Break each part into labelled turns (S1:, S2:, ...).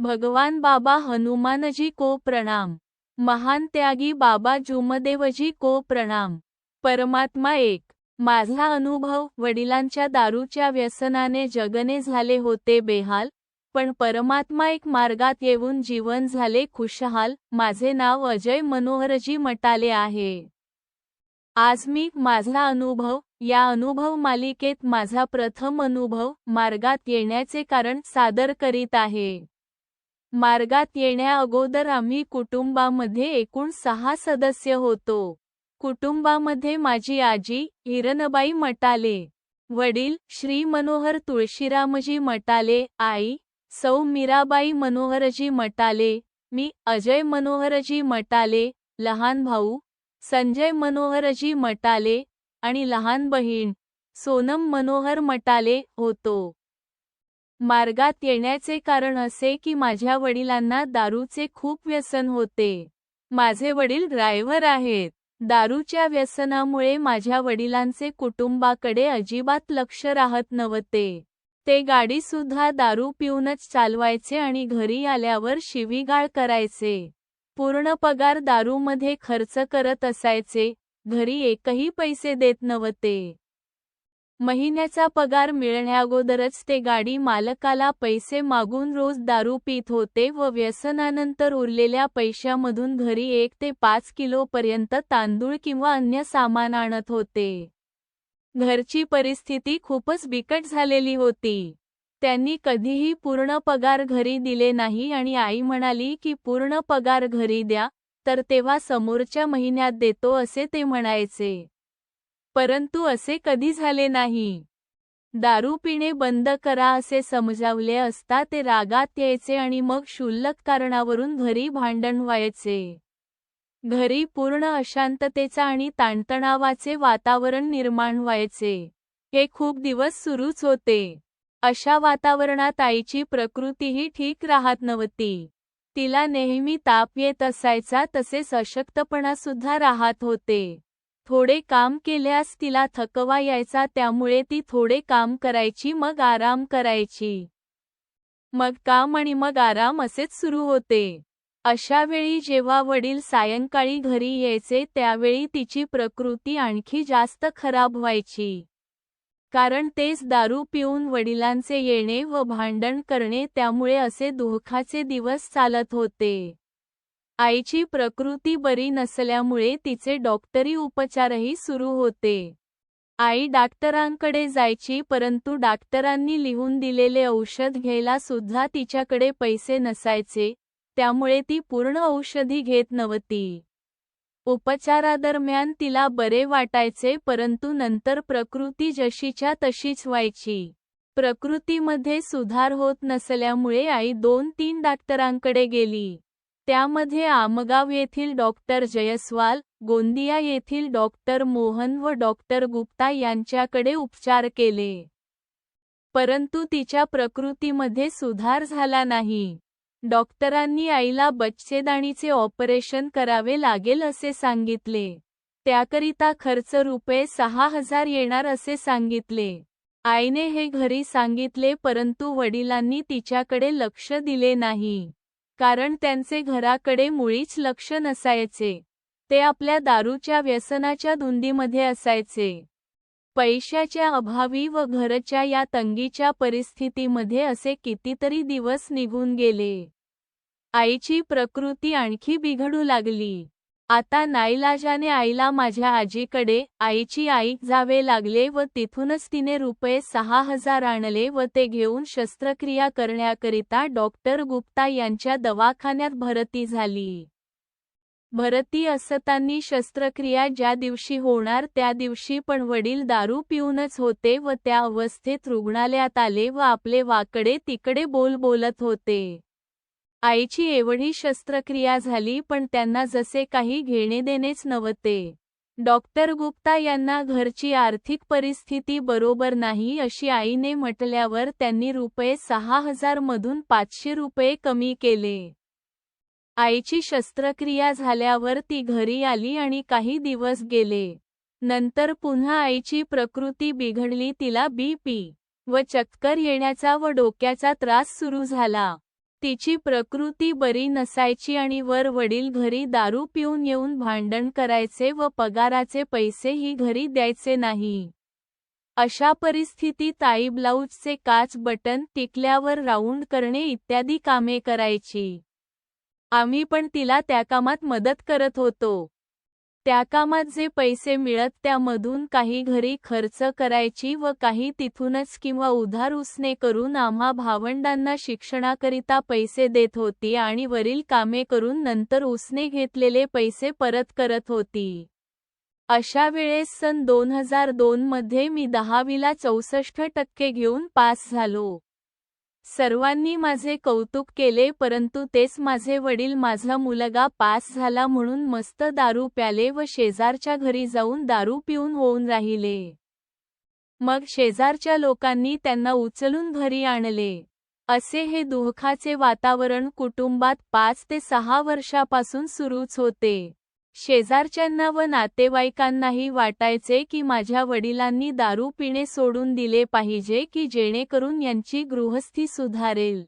S1: भगवान बाबा हनुमानजी को प्रणाम. महान त्यागी बाबा जुमदेवजी को प्रणाम. परमात्मा एक. माझा अनुभव वडिलांच्या दारूच्या व्यसनाने जगने झाले होते बेहाल पण परमात्मा एक मार्गात येऊन जीवन झाले खुशहाल माझे नाव अजय मनोहरजी मटाले आहे. आज मी माझा अनुभव या अनुभव मालिकेत माझा प्रथम अनुभव मार्गात येण्याचे कारण सादर करीत आहे. मार्गात येण्या अगोदर आम्ही कुटुंबामध्ये एकूण सहा सदस्य होतो. कुटुंबामध्ये माझी आजी हिरनबाई मटाले वडील श्री मनोहर तुळशीरामजी मटाले आई सौ मीराबाई मनोहरजी मटाले मी अजय मनोहरजी मटाले लहान भाऊ संजय मनोहरजी मटाले आणि लहान बहीण सोनम मनोहर मटाले होतो. मार्गात येण्याचे कारण असे की माझ्या वडिलांना दारूचे खूप व्यसन होते. माझे वडील ड्रायव्हर आहेत. दारूच्या व्यसनामुळे माझ्या वडिलांचे कुटुंबाकडे अजिबात लक्ष राहत नव्हते. ते गाडीसुद्धा दारू पिऊनच चालवायचे आणि घरी आल्यावर शिवीगाळ करायचे. पूर्ण पगार दारूमध्ये खर्च करत असायचे. घरी एकही पैसे देत नव्हते. महिन्याचा पगार मिळण्याअगोदरच ते गाडी मालकाला पैसे मागून रोज दारू पित होते व व्यसनानंतर उरलेल्या पैशामधून घरी एक ते पाच किलोपर्यंत तांदूळ किंवा अन्य सामान आणत होते. घरची परिस्थिती खूपच बिकट झालेली होती. त्यांनी कधीही पूर्ण पगार घरी दिले नाही आणि आई म्हणाली की पूर्ण पगार घरी द्या तर तेव्हा समोरच्या महिन्यात देतो असे ते म्हणायचे. परंतु असे कधी झाले नाही. दारू पिणे बंद करा असे समजावले असता ते रागात यायचे आणि मग क्षुल्लक कारणावरून घरी भांडण व्हायचे. घरी पूर्ण अशांततेचा आणि ताणतणावाचे वातावरण निर्माण व्हायचे. हे खूप दिवस सुरूच होते. अशा वातावरणात आईची प्रकृतीही ठीक राहत नव्हती. तिला नेहमी ताप येत असायचा तसेच अशक्तपणा सुद्धा राहत होते. थोडे काम केल्यास तिला थकवा यायचा त्यामुळे ती थोडे काम करायची मग आराम करायची. मग काम आणि मग आराम असेच सुरू होते. अशा वेळी जेव्हा वडील सायंकाळी घरी यायचे त्यावेळी तिची प्रकृती आणखी जास्त खराब व्हायची. कारण तेच दारू पिऊन वडिलांचे येणे व भांडण करणे त्यामुळे असे दुःखाचे दिवस चालत होते. आईची प्रकृती बरी नसल्यामुळे तिचे डॉक्टरी उपचारही सुरू होते. आई डॉक्टरांकडे जायची परंतु डॉक्टरांनी लिहून दिलेले औषध घ्यायला सुद्धा तिच्याकडे पैसे नसायचे त्यामुळे ती पूर्ण औषधी घेत नव्हती. उपचारादरम्यान तिला बरे वाटायचे परंतु नंतर प्रकृती जशीच्या तशीच व्हायची. प्रकृतीमध्ये सुधार होत नसल्यामुळे आई दोन तीन डॉक्टरांकडे गेली. त्यामध्ये आमगाव येथील डॉक्टर जयस्वाल गोंदिया येथील डॉक्टर मोहन व डॉक्टर गुप्ता यांच्याकडे उपचार केले. परंतु तिच्या प्रकृतीमध्ये सुधार झाला नाही. डॉक्टरांनी आईला बच्चेदाणीचे ऑपरेशन करावे लागेल असे सांगितले. त्याकरिता खर्च रुपये सहा हजार येणार असे सांगितले. आईने हे घरी सांगितले परंतु वडिलांनी तिच्याकडे लक्ष दिले नाही. कारण त्यांचे घराकडे मुळीच लक्ष नसायचे. ते आपल्या दारूच्या व्यसनाच्या धुंदीमध्ये असायचे. पैशाच्या अभावी व घरच्या या तंगीच्या परिस्थितीमध्ये असे कितीतरी दिवस निघून गेले. आईची प्रकृती आणखी बिघडू लागली. आता नाईलाजाने आईला माझ्या आजीकडे आईची आई जावे लागले व तिथूनच तिने रुपये सहा हजार आणले व ते घेऊन शस्त्रक्रिया करण्याकरिता डॉक्टर गुप्ता यांच्या दवाखान्यात भरती झाली. भरती असताना शस्त्रक्रिया ज्या दिवशी होणार त्या दिवशी पण वडील दारू पिऊनच होते व त्या अवस्थेत रुग्णालयात आले व आपले वाकडे तिकडे बोल बोलत होते. आईची एवढी शस्त्रक्रिया झाली पण त्यांना जसे काही घेणे देणेच नव्हते. डॉक्टर गुप्ता यांना घरची आर्थिक परिस्थिती बरोबर नाही अशी आईने म्हटल्यावर त्यांनी रुपये सहा हजार मधून पाचशे रुपये कमी केले. आईची शस्त्रक्रिया झाल्यावर ती घरी आली आणि काही दिवस गेले. नंतर पुन्हा आईची प्रकृती बिघडली तिला बीपी व चक्कर येण्याचा व डोक्याचा त्रास सुरू झाला. तिची प्रकृती बरी नसायची आणि वर वडील घरी दारू पिऊन येऊन भांडण करायचे व पगाराचे पैसेही घरी द्यायचे नाही. अशा परिस्थितीत आई ब्लाऊजचे काच बटन टिकल्यावर राऊंड करणे इत्यादी कामे करायची. आम्ही पण तिला त्या कामात मदत करत होतो. त्या कामात जे पैसे मिळत त्यामधून काही घरी खर्च करायची व काही तिथूनच किंवा उधार उसने करून आम्हा भावंडांना शिक्षणाकरिता पैसे देत होती आणि वरील कामे करून नंतर उसने घेतलेले पैसे परत करत होती. अशा वेळेस सन दोन हजार दोन मध्ये मी दहावीला चौसष्ट टक्के घेऊन पास झालो. सर्वांनी माझे कौतुक केले परंतु तेच माझे वडील माझा मुलगा पास झाला म्हणून मस्त दारू प्याले व शेजारच्या घरी जाऊन दारू पिऊन होऊन राहिले. मग शेजारच्या लोकांनी त्यांना उचलून घरी आणले. असे हे दुःखाचे वातावरण कुटुंबात पाच ते सहा वर्षापासून सुरूच होते. शेजारच्यांना व नातेवाईकांनाही वाटायचे की माझ्या वडिलांनी दारू पिणे सोडून दिले पाहिजे की जेणेकरून यांची गृहस्थी सुधारेल.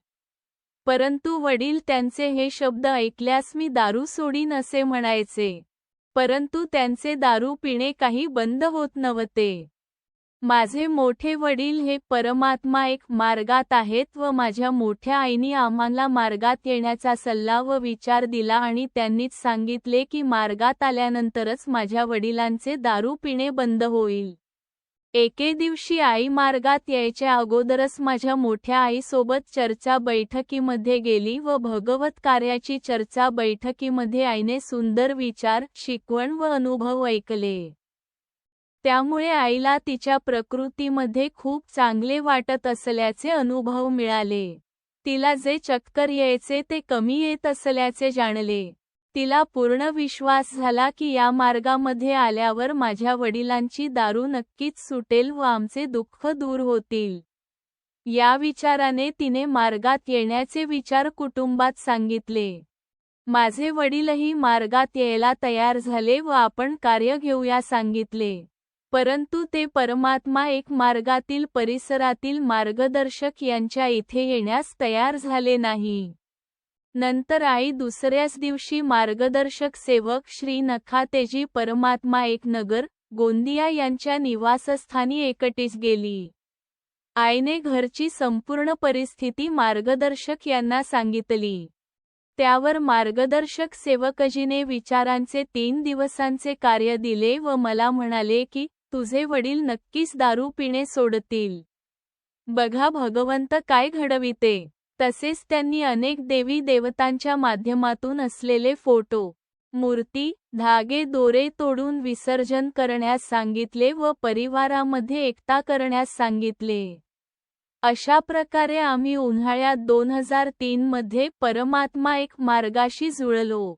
S1: परंतु वडील त्यांचे हे शब्द ऐकल्यास मी दारू सोडीन असे म्हणायचे. परंतु त्यांचे दारू पिणे काही बंद होत नव्हते. माझे मोठे वडील हे परमात्मा एक मार्गात आहेत व माझ्या मोठ्या आईने आम्हाला मार्गात येण्याचा सल्ला व विचार दिला आणि त्यांनीच सांगितले की मार्गात आल्यानंतरच माझ्या वडिलांचे दारू पिणे बंद होईल. एके दिवशी आई मार्गात यायच्या अगोदरच माझ्या मोठ्या आईसोबत चर्चा बैठकीमध्ये गेली व भगवत कार्याची चर्चा बैठकीमध्ये आईने सुंदर विचार शिकवण व अनुभव ऐकले. त्यामुळे आईला तिच्या प्रकृतीमध्ये खूप चांगले वाटत असल्याचे अनुभव मिळाले. तिला जे चक्कर यायचे ते कमी येत असल्याचे जाणले. तिला पूर्ण विश्वास झाला की या मार्गामध्ये आल्यावर माझ्या वडिलांची दारू नक्कीच सुटेल व आमचे दुःख दूर होतील. या विचाराने तिने मार्गात येण्याचे विचार कुटुंबात सांगितले. माझे वडीलही मार्गात यायला तयार झाले व आपण कार्य घेऊया सांगितले. परंतु ते परमात्मा एक मार्गातील परिसरातील मार्गदर्शक यांच्या इथे येण्यास तयार झाले नाही. नंतर आई दुसऱ्याच दिवशी मार्गदर्शक सेवक श्री नखातेजी परमात्मा एक नगर गोंदिया यांच्या निवासस्थानी एकटीच गेली. आईने घरची संपूर्ण परिस्थिती मार्गदर्शक यांना सांगितली. त्यावर मार्गदर्शक सेवकजीने विचारांचे तीन दिवसांचे कार्य दिले व मला म्हणाले की तुझे वडील नक्कीच दारू पिणे सोडतील. बघा भगवंत काय घडविते. तसेच त्यांनी अनेक देवी देवतांच्या माध्यमातून असलेले फोटो मूर्ती धागे दोरे तोडून विसर्जन करण्यास सांगितले व परिवारामध्ये एकता करण्यास सांगितले. अशा प्रकारे आम्ही उन्हाळ्यात दोन हजार तीन मध्ये परमात्मा एक मार्गाशी जुळलो.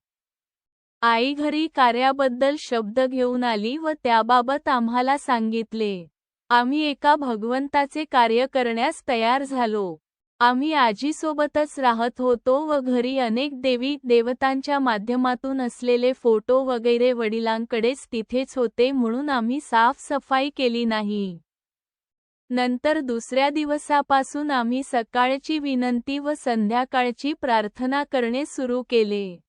S1: आई घरी कार्याबद्दल शब्द घेऊन आली व त्याबाबत आम्हाला सांगितले. आम्ही एका भगवंताचे कार्य करण्यास तयार झालो. आम्ही आजीसोबतच राहत होतो व घरी अनेक देवी देवतांच्या माध्यमातून असलेले फोटो वगैरे वडिलांकडेच तिथेच होते म्हणून आम्ही साफसफाई केली नाही. नंतर दुसऱ्या दिवसापासून आम्ही सकाळची विनंती व संध्याकाळची प्रार्थना करणे सुरू केले.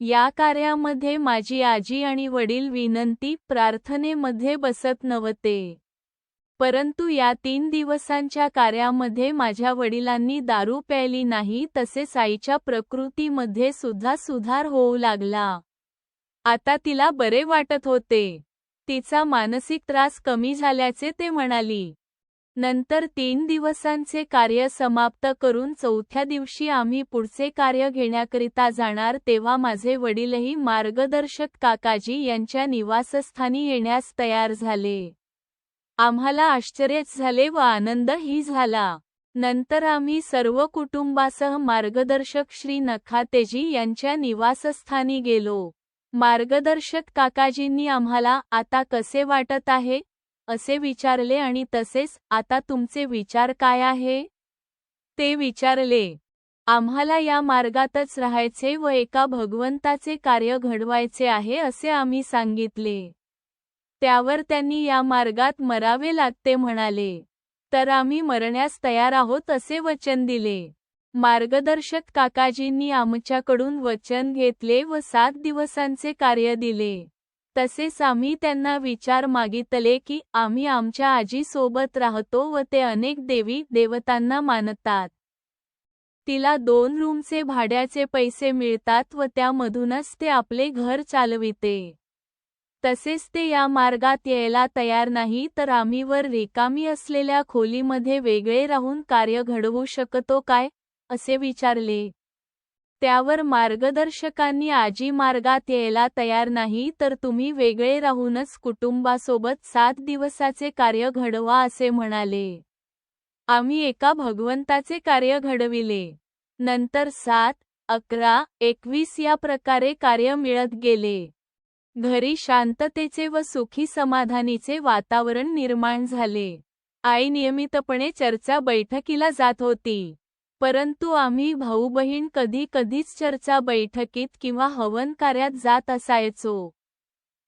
S1: या कार्यामध्ये माझी आजी आणि वडील विनंती प्रार्थनेमध्ये बसत नव्हते. परंतु या तीन दिवसांच्या कार्यामध्ये माझ्या वडिलांनी दारू प्यायली नाही तसेच आईच्या प्रकृतीमध्ये सुद्धा सुधार होऊ लागला. आता तिला बरे वाटत होते. तिचा मानसिक त्रास कमी झाल्याचे ते म्हणाली. नंतर तीन दिवसांचे कार्य समाप्त करून चौथ्या दिवशी आम्ही पुढचे कार्य घेण्याकरिता जाणार तेव्हा माझे वडीलही मार्गदर्शक काकाजी यांच्या निवासस्थानी येण्यास तयार झाले. आम्हाला आश्चर्यच झाले व आनंदही झाला. नंतर आम्ही सर्व कुटुंबासह मार्गदर्शक श्री नखातेजी यांच्या निवासस्थानी गेलो. मार्गदर्शक काकाजींनी आम्हाला आता कसे वाटत आहे? असे विचारले आणि तसेच आता तुमचे विचार काय आहे? ते विचारले आम्हाला या मार्गातच राहायचे व एका भगवंताचे कार्य घडवायचे आहे असे आम्ही सांगितले. त्यावर त्यांनी या मार्गात मरावे लागते म्हणाले. तर आम्ही मरण्यास तयार आहोत असे वचन दिले. मार्गदर्शक काकाजींनी आमच्याकडून वचन घेतले व सात दिवसांचे कार्य दिले. तसेच आम्ही त्यांना विचार मागितले की आम्ही आमच्या आजीसोबत राहतो व ते अनेक देवी देवतांना मानतात. तिला दोन रूमचे भाड्याचे पैसे मिळतात व त्यामधूनच ते आपले घर चालविते. तसेच ते या मार्गात यायला तयार नाही तर आम्ही वर रिकामी असलेल्या खोलीमध्ये वेगळे राहून कार्य घडवू शकतो काय? असे विचारले. त्यावर मार्गदर्शकांनी आजी मार्गात यायला तयार नाही तर तुम्ही वेगळे राहूनच कुटुंबासोबत सात दिवसाचे कार्य घडवा असे म्हणाले. आम्ही एका भगवंताचे कार्य घडविले. नंतर सात अकरा एकवीस या प्रकारे कार्य मिळत गेले. घरी शांततेचे व सुखी समाधानीचे वातावरण निर्माण झाले. आई नियमितपणे चर्चा बैठकीला जात होती. परंतु आम्ही भाऊ बहीण कधी कधीच चर्चा बैठकीत किंवा हवन कार्यात जात असायचो.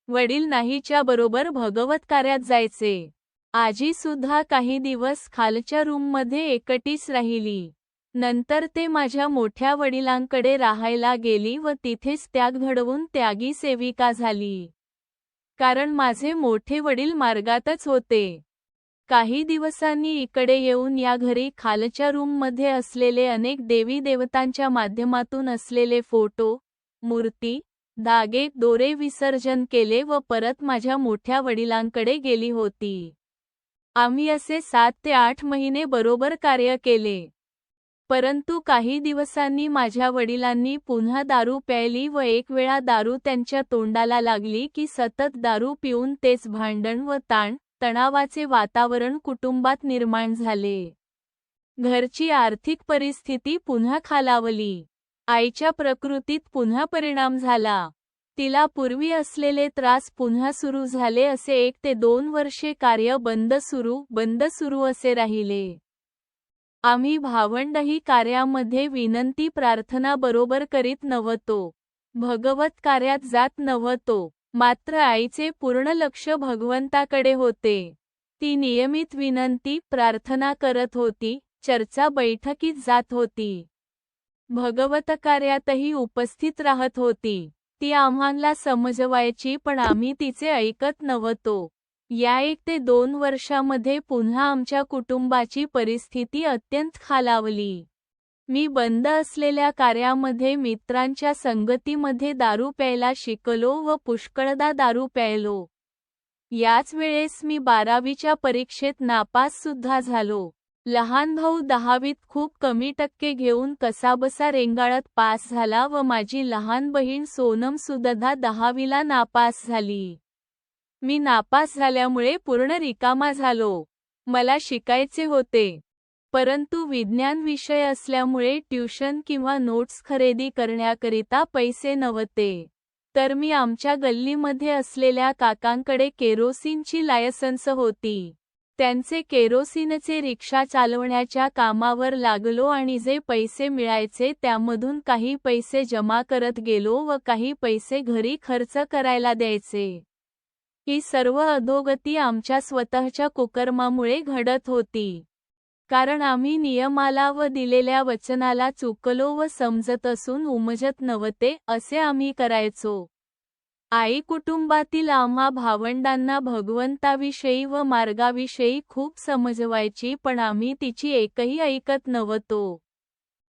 S1: वडील नाहीच्या बरोबर भगवत कार्यात जायचे. आजी सुद्धा काही दिवस खालच्या रूममध्ये एकटीच राहिली. नंतर ते माझ्या मोठ्या वडिलांकडे राहायला गेली व तिथेच त्याग घडवून त्यागी सेविका झाली. कारण माझे मोठे वडील मार्गातच होते. काही दिवसांनी इकडे येऊन या घरी खालच्या रूममध्ये असलेले अनेक देवी देवतांच्या माध्यमातून असलेले फोटो मूर्ती दागे दोरे विसर्जन केले व परत माझ्या मोठ्या वडिलांकडे गेली होती. आम्ही असे सात ते आठ महिने बरोबर कार्य केले. परंतु काही दिवसांनी माझ्या वडिलांनी पुन्हा दारू प्यायली व एक वेळा दारू त्यांच्या तोंडाला लागली की सतत दारू पिऊन तेच भांडण व ताण तणावाचे वातावरण कुटुंबात निर्माण झाले. घरची आर्थिक परिस्थिती पुन्हा खालावली. आईच्या प्रकृतीत पुन्हा परिणाम झाला. तिला पूर्वी असलेले त्रास पुन्हा सुरू झाले असे एक ते दोन वर्षे कार्य बंद सुरू बंद सुरू असे राहिले. आम्ही भावंडही कार्यामध्ये विनंती प्रार्थना बरोबर करीत नव्हतो. भगवत कार्यात जात नव्हतो. मात्र आईचे पूर्ण लक्ष भगवंताकडे होते. ती नियमित विनंती प्रार्थना करत होती चर्चा बैठकीत जात होती. भगवत कार्यातही उपस्थित राहत होती. ती आम्हाला समजवायची पण आम्ही तिचे ऐकत नव्हतो. या एक ते दोन वर्षामध्ये पुन्हा आमच्या कुटुंबाची परिस्थिती अत्यंत खालावली. मी बंद असलेल्या कार्यामध्ये मित्रांच्या संगतीमध्ये दारू प्यायला शिकलो व पुष्कळदा दारू प्यायलो. याच वेळेस मी बारावीच्या परीक्षेत नापास सुद्धा झालो. लहान भाऊ दहावीत खूप कमी टक्के घेऊन कसाबसा रेंगाळत पास झाला व माझी लहान बहीण सोनम सुद्धा दहावीला नापास झाली. मी नापास झाल्यामुळे पूर्ण रिकामा झालो. मला शिकायचे होते. परंतु विज्ञान विषय असल्यामुळे ट्युशन किंवा नोट्स खरेदी करण्याकरिता पैसे नव्हते. तर मी आमच्या गल्लीमध्ये असलेल्या काकांकडे केरोसिनची लायसन्स होती. त्यांचे केरोसिनचे रिक्षा चालवण्याच्या कामावर लागलो आणि जे पैसे मिळायचे त्यामधून काही पैसे जमा करत गेलो व काही पैसे घरी खर्च करायला द्यायचे. ही सर्व अधोगती आमच्या स्वतःच्या कुकर्मामुळे घडत होती. कारण आम्ही नियमाला व दिलेल्या वचनाला चुकलो व समजत असून उमजत नव्हते असे आम्ही करायचो. आई कुटुंबातील आम्हा भावंडांना भगवंताविषयी व मार्गाविषयी खूप समजवायची पण आम्ही तिची एकही ऐकत नव्हतो.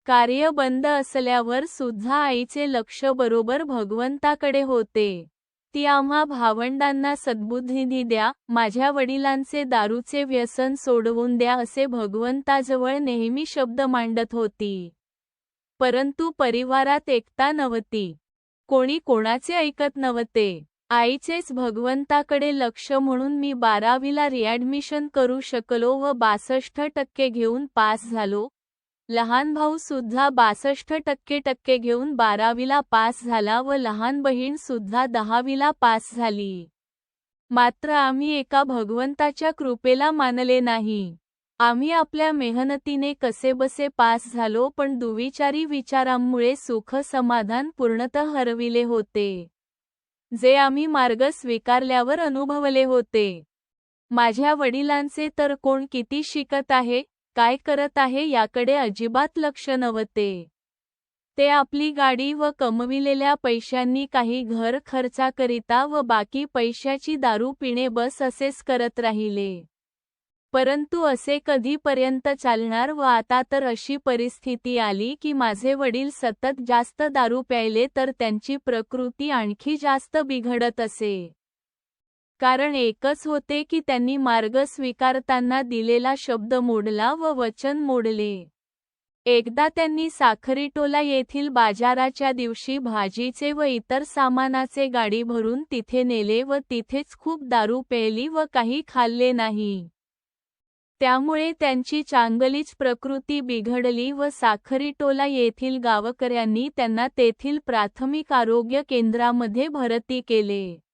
S1: कार्य बंद असल्यावर सुद्धा आईचे लक्ष बरोबर भगवंताकडे होते. ती आम्हा भावंडांना सद्बुद्धी द्या माझ्या वडिलांचे दारूचे व्यसन सोडवून द्या असे भगवंताजवळ नेहमी शब्द मांडत होती. परंतु परिवारात एकता नव्हती. कोणी कोणाचे ऐकत नव्हते. आईचेच भगवंताकडे लक्ष म्हणून मी बारावीला रिॲडमिशन करू शकलो व बासष्ट टक्के घेऊन पास झालो लहान भाऊ सुद्धा बासष्ट टक्के टक्के घेऊन बारावीला पास झाला व लहान बहीण सुद्धा दहावीला पास झाली. मात्र आम्ही एका भगवंताच्या कृपेला मानले नाही. आम्ही आपल्या मेहनतीने कसेबसे पास झालो पण दुविचारी विचारांमुळे सुख समाधान पूर्णतः हरविले होते. जे आम्ही मार्ग स्वीकारल्यावर अनुभवले होते. माझ्या वडिलांचे तर कोण किती शिकत आहे? काय करत आहे याकडे अजिबात लक्ष नव्हते. ते आपली गाडी व कमविलेल्या पैशांनी काही घर खर्चाकरिता व बाकी पैशाची दारू पिणे बस असेच करत राहिले. परंतु असे कधीपर्यंत चालणार व आता तर अशी परिस्थिती आली की माझे वडील सतत जास्त दारू प्यायले तर त्यांची प्रकृती आणखी जास्त बिघडत असे. कारण एकच होते की त्यांनी मार्ग स्वीकारताना दिलेला शब्द मोडला व वचन मोडले. एकदा त्यांनी साखरीटोला येथील बाजाराच्या दिवशी भाजीचे व इतर सामानाचे गाडी भरून तिथे नेले व तिथेच खूप दारू पेली व काही खाल्ले नाही. त्यामुळे त्यांची चांगलीच प्रकृती बिघडली व साखरीटोला येथील गावकऱ्यांनी त्यांना तेथील प्राथमिक आरोग्य केंद्रामध्ये भरती केले.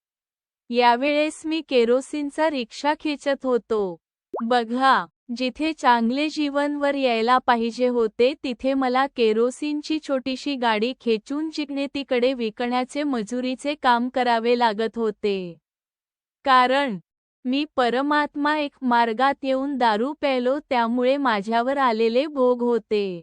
S1: यावेळेस मी केरोसिनचा रिक्षा खेचत होतो. बघा जिथे चांगले जीवन वर यायला पाहिजे होते तिथे मला केरोसिनची छोटीशी गाडी खेचून जिकडे तिकडे विकण्याचे मजुरीचे काम करावे लागत होते. कारण मी परमात्मा एक मार्गात येऊन दारू प्यायलो त्यामुळे माझ्यावर आलेले भोग होते.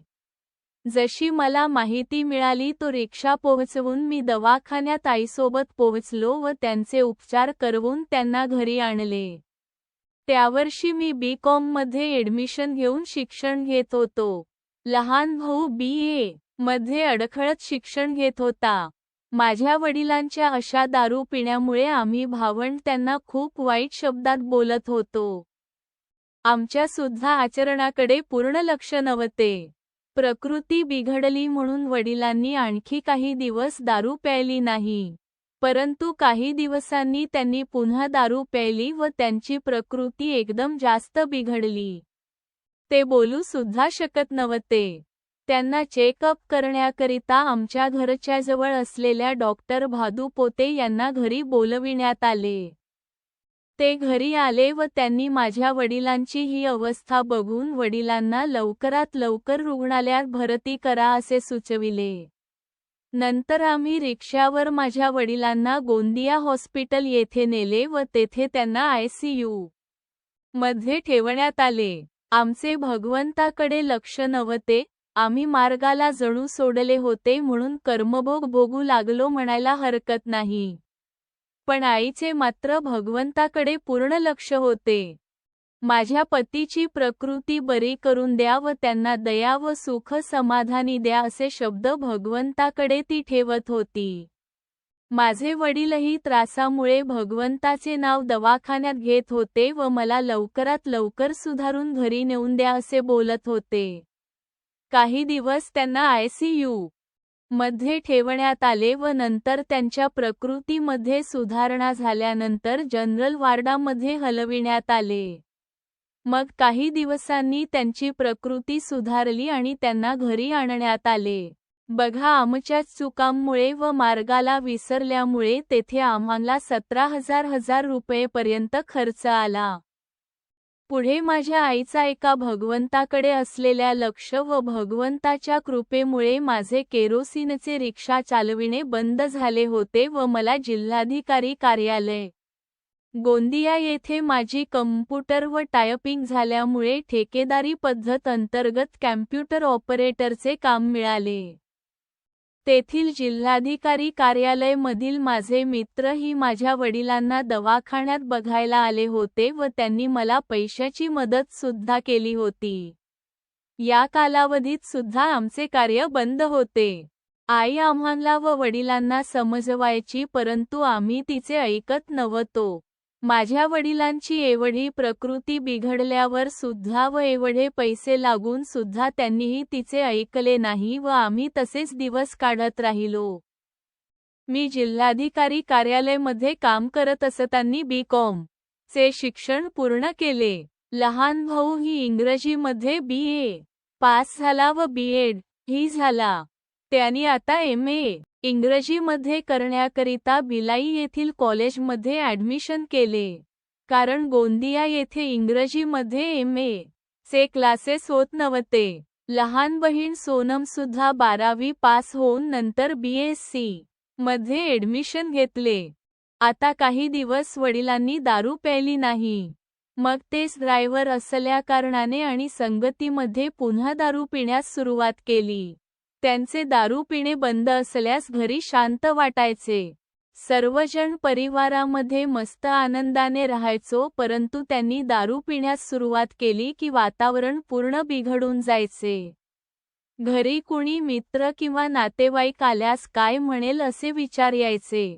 S1: जशी मला माहिती मिळाली तो रिक्षा पोहोचवून मी दवाखान्यात आईसोबत पोहोचलो व त्यांचे उपचार करवून त्यांना घरी आणले. त्यावर्षी मी बी कॉममध्ये ॲडमिशन ऍडमिशन घेऊन शिक्षण घेत होतो. लहान भाऊ बी ए मध्ये अडखळत शिक्षण घेत होता. माझ्या वडिलांच्या अशा दारू पिण्यामुळे आम्ही भावंड त्यांना खूप वाईट शब्दात बोलत होतो. आमच्या सुद्धा आचरणाकडे पूर्ण लक्ष नव्हते. प्रकृती बिघडली म्हणून वडिलांनी आणखी काही दिवस दारू प्यायली नाही. परंतु काही दिवसांनी त्यांनी पुन्हा दारू प्यायली व त्यांची प्रकृती एकदम जास्त बिघडली. ते बोलू सुद्धा शकत नव्हते. त्यांना चेकअप करण्याकरिता आमच्या घरच्याजवळ असलेल्या डॉक्टर भादू पोते यांना घरी बोलविण्यात आले. ते घरी आले व त्यांनी माझ्या वडिलांची ही अवस्था बघून वडिलांना लवकरात लवकर रुग्णालयात भरती करा असे सुचविले. नंतर आम्ही रिक्षावर माझ्या वडिलांना गोंदिया हॉस्पिटल येथे नेले व तेथे त्यांना आयसीयू मध्ये ठेवण्यात आले. आमचे भगवंताकडे लक्ष नव्हते. आम्ही मार्गाला जणू सोडले होते म्हणून कर्मभोग भोगू लागलो म्हणायला हरकत नाही. पण आईचे मात्र भगवंताकडे पूर्ण लक्ष होते. माझ्या पतीची प्रकृती बरी करून द्या व त्यांना दया व सुख समाधानी द्या असे शब्द भगवंताकडे ती ठेवत होती. माझे वडीलही त्रासामुळे भगवंताचे नाव दवाखान्यात घेत होते व मला लवकरात लवकर सुधारून घरी नेऊन द्या असे बोलत होते. काही दिवस त्यांना आयसीयू मध्ये ठेवण्यात आले व नंतर त्यांच्या प्रकृतीमध्ये सुधारणा झाल्यानंतर जनरल वार्डामध्ये हलविण्यात आले. मग काही दिवसांनी त्यांची प्रकृती सुधारली आणि त्यांना घरी आणण्यात आले. बघा आमच्याच चुकांमुळे व मार्गाला विसरल्यामुळे तेथे आम्हाला सतरा हजार हजार रुपयेपर्यंत खर्च आला. पुढे माझ्या आईचा एका भगवंताकडे असलेल्या लक्ष व भगवंताच्या कृपेमुळे माझे केरोसिनचे रिक्षा चालविणे बंद झाले होते व मला जिल्हाधिकारी कार्यालय गोंदिया येथे माझी कम्प्युटर व टायपिंग झाल्यामुळे ठेकेदारी पद्धत अंतर्गत कॅम्प्युटर ऑपरेटरचे काम मिळाले. तेथील जिल्हाधिकारी कार्यालय मधील माझे मित्र ही माझ्या वडिलांना दवाखान्यात बघायला आले होते व त्यांनी मला पैशाची मदत सुद्धा केली होती. या कालावधीत सुद्धा आमचे कार्य बंद होते. आई आम्हाला व वडिलांना समजवायची परंतु आम्ही तिचे ऐकत नव्हतो. माझ्या वडिलांची एवढी प्रकृती बिघडल्यावर सुद्धा व एवढे पैसे लागून सुद्धा त्यांनीही तिचे ऐकले नाही व आम्ही तसेच दिवस काढत राहिलो. मी जिल्हाधिकारी कार्यालयमध्ये काम करत असताना बी. कॉम. चे शिक्षण पूर्ण केले. लहान भाऊ ही इंग्रजीमध्ये बी. ए. पास झाला व बी. एड. ही झाला. त्यांनी आता एम. ए. इंग्रजीमध्ये करण्याकरिता भिलाई येथील कॉलेजमध्ये ॲडमिशन केले. कारण गोंदिया येथे इंग्रजीमध्ये एम ए चे क्लासेस होत नव्हते. लहान बहीण सोनमसुद्धा बारावी पास होऊन नंतर बी एस सी मध्ये ॲडमिशन घेतले. आता काही दिवस वडिलांनी दारू प्यायली नाही. मग तेच ड्रायव्हर असल्या कारणाने आणि संगतीमध्ये पुन्हा दारू पिण्यास सुरुवात केली. त्यांचे दारू पिणे बंद असल्यास घरी शांत वाटायचे. सर्वजण परिवारामध्ये मस्त आनंदाने राहायचो परंतु त्यांनी दारू पिण्यास सुरुवात केली की वातावरण पूर्ण बिघडून जायचे. घरी कुणी मित्र किंवा नातेवाईक आल्यास काय म्हणेल असे विचार यायचे.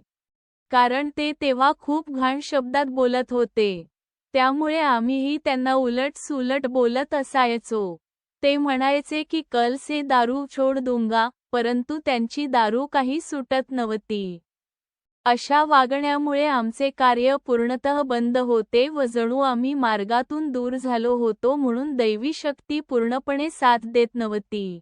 S1: कारण ते तेव्हा खूप घाण शब्दात बोलत होते. त्यामुळे आम्हीही त्यांना उलट सुलट बोलत असायचो. ते म्हणायचे की कल से दारू छोड दूंगा परंतु त्यांची दारू काही सुटत नव्हती. अशा वागण्यामुळे आमचे कार्य पूर्णतः बंद होते व जणू आम्ही मार्गातून दूर झालो होतो म्हणून दैवी शक्ती पूर्णपणे साथ देत नव्हती.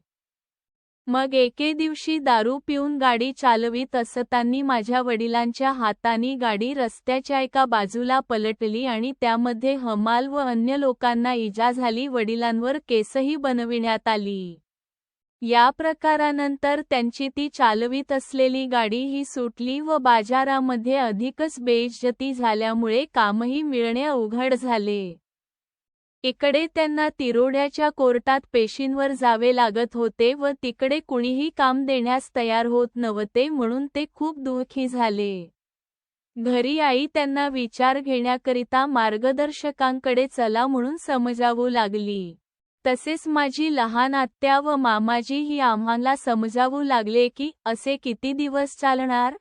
S1: मग एके दिवशी दारू पिऊन गाडी चालवीत असताना माझ्या वडिलांच्या हाताने गाडी रस्त्याच्या एका बाजूला पलटली आणि त्यामध्ये हमाल व अन्य लोकांना इजा झाली. वडिलांवर केसही बनविण्यात आली. या प्रकारानंतर त्यांची ती चालवीत असलेली गाडी ही सुटली व बाजारामध्ये अधिकच बेइज्जती झाल्यामुळे कामही मिळणे अवघड झाले. इकडे त्यांना तिरोड्याच्या कोर्टात पेशींवर जावे लागत होते व तिकडे कुणीही काम देण्यास तयार होत नव्हते म्हणून ते खूप दुःखी झाले. घरी आई त्यांना विचार घेण्याकरिता मार्गदर्शकांकडे चला म्हणून समजावू लागली. तसेच माझी लहान आत्या व मामाजी ही आम्हाला समजावू लागले की असे किती दिवस चालणार?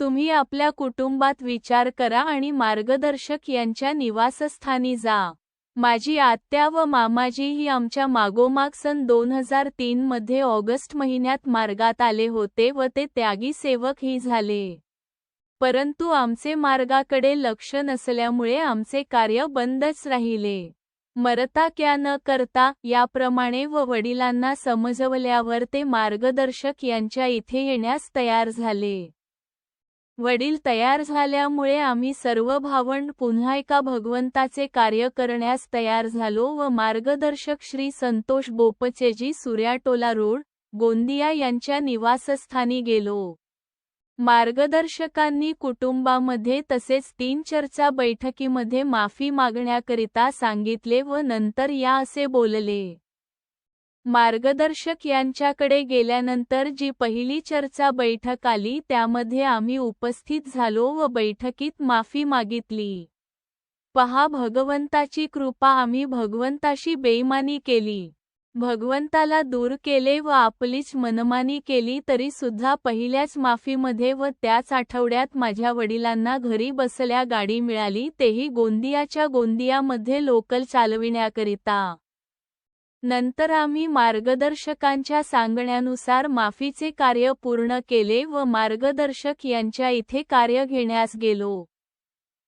S1: तुम्ही आपल्या कुटुंबात विचार करा आणि मार्गदर्शक यांच्या निवासस्थानी जा. माझी आत्या व मामाजी ही आमच्या मागोमाग सन दोन हजार तीन मध्ये ऑगस्ट महिन्यात मार्गात आले होते व ते त्यागी सेवक ही झाले. परंतु आमचे मार्गाकडे लक्ष नसल्यामुळे आमचे कार्य बंदच राहिले. मरता क्या न करता याप्रमाणे व वडिलांना समजवल्यावर ते मार्गदर्शक यांच्या इथे येण्यास तयार झाले. वडील तयार झाल्यामुळे आम्ही सर्व भावंड पुन्हा एका भगवंताचे कार्य करण्यास तयार झालो व मार्गदर्शक श्री संतोष बोपचेजी सूर्याटोला रोड गोंदिया यांच्या निवासस्थानी गेलो. मार्गदर्शकांनी कुटुंबामध्ये तसेच तीन चर्चा बैठकीमध्ये माफी मागण्याकरिता सांगितले व नंतर या असे बोलले. मार्गदर्शक यांच्याकडे गेल्यानंतर जी पहिली चर्चा बैठक आली त्यामध्ये आम्ही उपस्थित झालो व बैठकीत माफी मागितली. पहा भगवंताची कृपा आम्ही भगवंताशी बेईमानी केली. भगवंताला दूर केले व आपलीच मनमानी केली तरी सुद्धा पहिल्याच माफीमध्ये व त्याच आठवड्यात माझ्या वडिलांना घरी बसल्या गाडी मिळाली तेही गोंदियाच्या गोंदियामध्ये लोकल चालविण्याकरिता. नंतर आम्ही मार्गदर्शकांच्या सांगण्यानुसार माफीचे कार्य पूर्ण केले व मार्गदर्शक यांच्या इथे कार्य घेण्यास गेलो.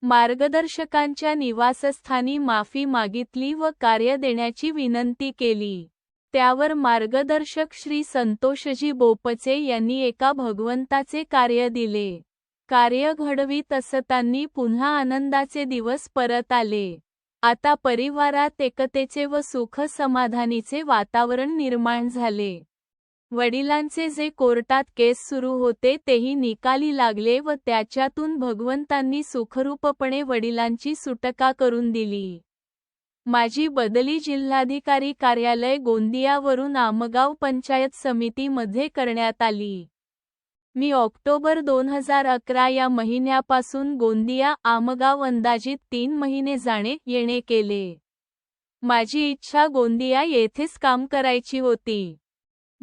S1: मार्गदर्शकांच्या निवासस्थानी माफी मागितली व कार्य देण्याची विनंती केली. त्यावर मार्गदर्शक श्री संतोषजी बोपचे यांनी एका भगवंताचे कार्य दिले. कार्य घडवीत असताना पुन्हा आनंदाचे दिवस परत आले. आता परिवारात एकतेचे व सुख समाधानीचे वातावरण निर्माण झाले. वडिलांचे जे कोर्टात केस सुरू होते तेही निकाली लागले व त्याच्यातून भगवंतांनी सुखरूपपणे वडिलांची सुटका करून दिली. माझी बदली जिल्हाधिकारी कार्यालय गोंदियावरून आमगाव पंचायत समितीमध्ये करण्यात आली. मी ऑक्टोबर दोन हजार अकरा या महिन्यापासून गोंदिया आमगाव अंदाजित तीन महिने जाणे येणे केले. माझी इच्छा गोंदिया येथेच काम करायची होती.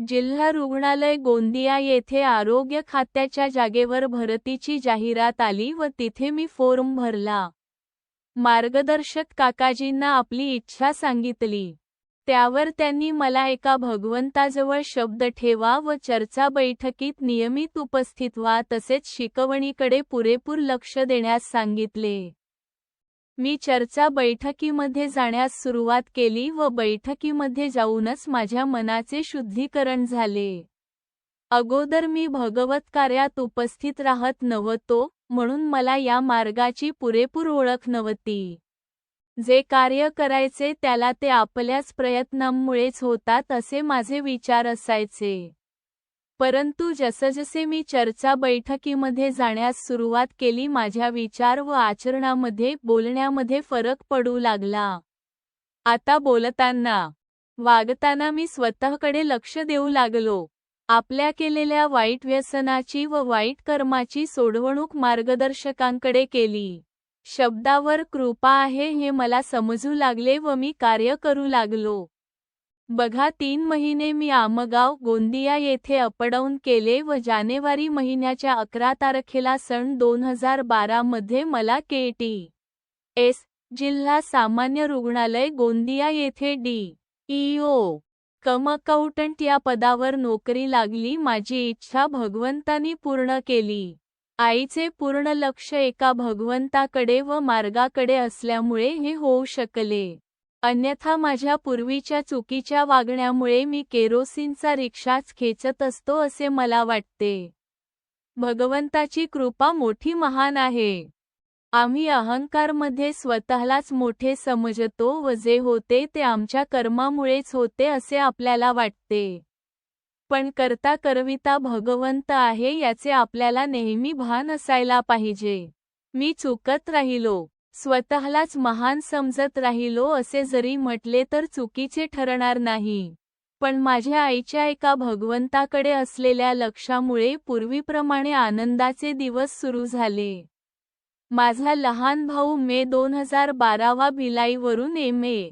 S1: जिल्हा रुग्णालय गोंदिया येथे आरोग्य खात्याच्या जागेवर भरतीची जाहिरात आली व तिथे मी फॉर्म भरला. मार्गदर्शक काकाजींना आपली इच्छा सांगितली. त्यावर त्यांनी मला एका भगवंताजवळ शब्द ठेवा व चर्चा बैठकीत नियमित उपस्थित व्हा तसेच शिकवणीकडे पुरेपूर लक्ष देण्यास सांगितले. मी चर्चा बैठकीमध्ये जाण्यास सुरुवात केली व बैठकीमध्ये जाऊनच माझ्या मनाचे शुद्धीकरण झाले. अगोदर मी भगवत कार्यात उपस्थित राहत नव्हतो म्हणून मला या मार्गाची पुरेपूर ओळख नव्हती. जे कार्य करायचे त्याला ते आपल्याच प्रयत्नांमुळेच होतात असे माझे विचार असायचे. परंतु जसजसे मी चर्चा बैठकीमध्ये जाण्यास सुरुवात केली माझ्या विचार व आचरणामध्ये बोलण्यामध्ये फरक पडू लागला. आता बोलताना वागताना मी स्वतःकडे लक्ष देऊ लागलो. आपल्या केलेल्या वाईट व्यसनाची व वाईट कर्माची सोडवणूक मार्गदर्शकांकडे केली. शब्दावर कृपा आहे हे मला समजू लागले व मी कार्य करू लागलो. बघा तीन महिने मी आमगाव गोंदिया येथे अपडाऊन केले व जानेवारी महिन्याच्या अकरा तारखेला सन दोन हजार बारा मध्ये मला के टी एस जिल्हा सामान्य रुग्णालय गोंदिया येथे डी ईओ कम अकाउंटंट या पदावर नोकरी लागली माझी इच्छा भगवंतानी पूर्ण केली. आईचे पूर्ण लक्ष एका भगवंताकडे व मार्गाकडे असल्यामुळे हे होऊ शकले. अन्यथा माझ्या पूर्वीच्या चुकीच्या वागण्यामुळे मी केरोसिनचा रिक्षाच खेचत असतो असे मला वाटते. भगवंताची कृपा मोठी महान आहे. आम्ही अहंकारमध्ये स्वतःलाच मोठे समजतो व जे होते ते आमच्या कर्मामुळेच होते असे आपल्याला वाटते. पण करता करविता भगवंत आहे याचे आपल्याला नेहमी भान असायला पाहिजे. मी चुकत राहिलो स्वतःलाच महान समजत राहिलो असे जरी म्हटले तर चुकीचे ठरणार नाही. पण माझ्या आईच्या एका भगवंताकडे असलेल्या लक्षामुळे पूर्वीप्रमाणे आनंदाचे दिवस सुरू झाले. माझा लहान भाऊ मे दोन हजार बारावा भिलाईवरून एम ए.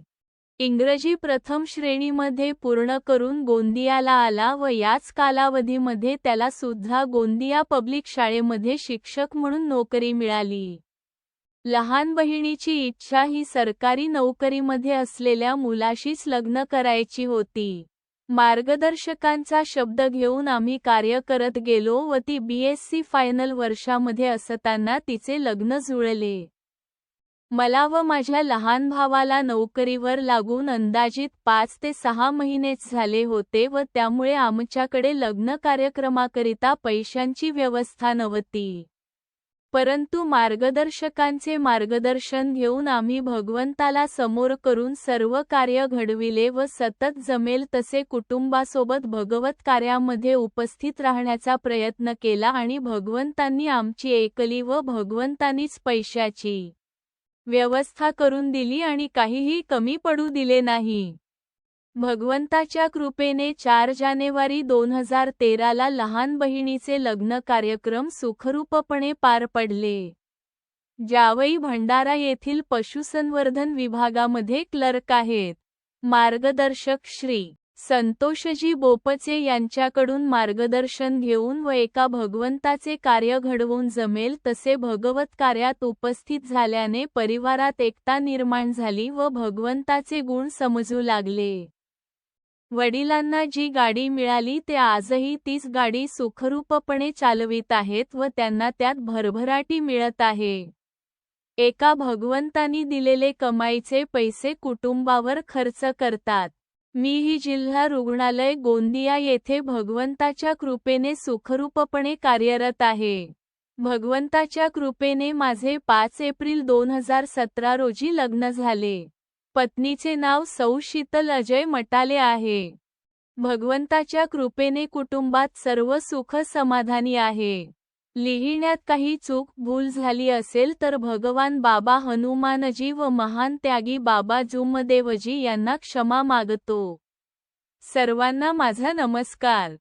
S1: इंग्रजी प्रथम श्रेणीमध्ये पूर्ण करून गोंदियाला आला व याच कालावधीमध्ये त्याला सुद्धा गोंदिया पब्लिक शाळेमध्ये शिक्षक म्हणून नोकरी मिळाली. लहान बहिणीची इच्छा ही सरकारी नोकरीमध्ये असलेल्या मुलाशीच लग्न करायची होती. मार्गदर्शकांचा शब्द घेऊन आम्ही कार्य करत गेलो व ती बीएससी फायनल वर्षामध्ये असताना तिचे लग्न जुळले. मला व माझ्या लहान भावाला नोकरीवर लागून अंदाजित पाच ते सहा महिनेच झाले होते व त्यामुळे आमच्याकडे लग्न कार्यक्रमाकरिता पैशांची व्यवस्था नव्हती. परंतु मार्गदर्शकांचे मार्गदर्शन घेऊन आम्ही भगवंताला समोर करून सर्व कार्य घडविले व सतत जमेल तसे कुटुंबासोबत भगवत कार्यामध्ये उपस्थित राहण्याचा प्रयत्न केला आणि भगवंतांनी आमची एकली व भगवंतांनीच पैशाची व्यवस्था करून दिली आणि काहीही कमी पडू दिले नाही. भगवंताच्या कृपेने चार जानेवारी दोन हजार तेराला लहान बहिणीचे लग्न कार्यक्रम सुखरूपपणे पार पडले. जावई भंडारा येथील पशुसंवर्धन विभागामध्ये क्लर्क आहेत. मार्गदर्शक श्री. संतोषजी बोपचे यांच्याकडून मार्गदर्शन घेऊन व एका भगवंताचे कार्य घडवून जमेल तसे भगवत कार्यात उपस्थित झाल्याने परिवारात एकता निर्माण झाली व भगवंताचे गुण समजू लागले. वडिलांना जी गाडी मिळाली ते आजही तीच गाडी सुखरूपपणे चालवित आहेत व त्यांना त्यात भरभराटी मिळत आहे. एका भगवंतानी दिलेले कमाईचे पैसे कुटुंबावर खर्च करतात. मीही जिल्हा रुग्णालय गोंदिया येथे भगवंताच्या कृपेने सुखरूपपणे कार्यरत आहे. भगवंताच्या कृपेने माझे पाच एप्रिल दोन हजार सतरा रोजी लग्न झाले. पत्नीचे नाव सौ शीतल अजय मटाले आहे. भगवंताच्या कृपेने कुटुंबात सर्व सुख समाधानी आहे. लिहिण्यात काही चूक भूल झाली असेल तर भगवान बाबा हनुमानजी व महान त्यागी बाबा जुमदेवजी यांना क्षमा मागतो. सर्वांना माझा नमस्कार.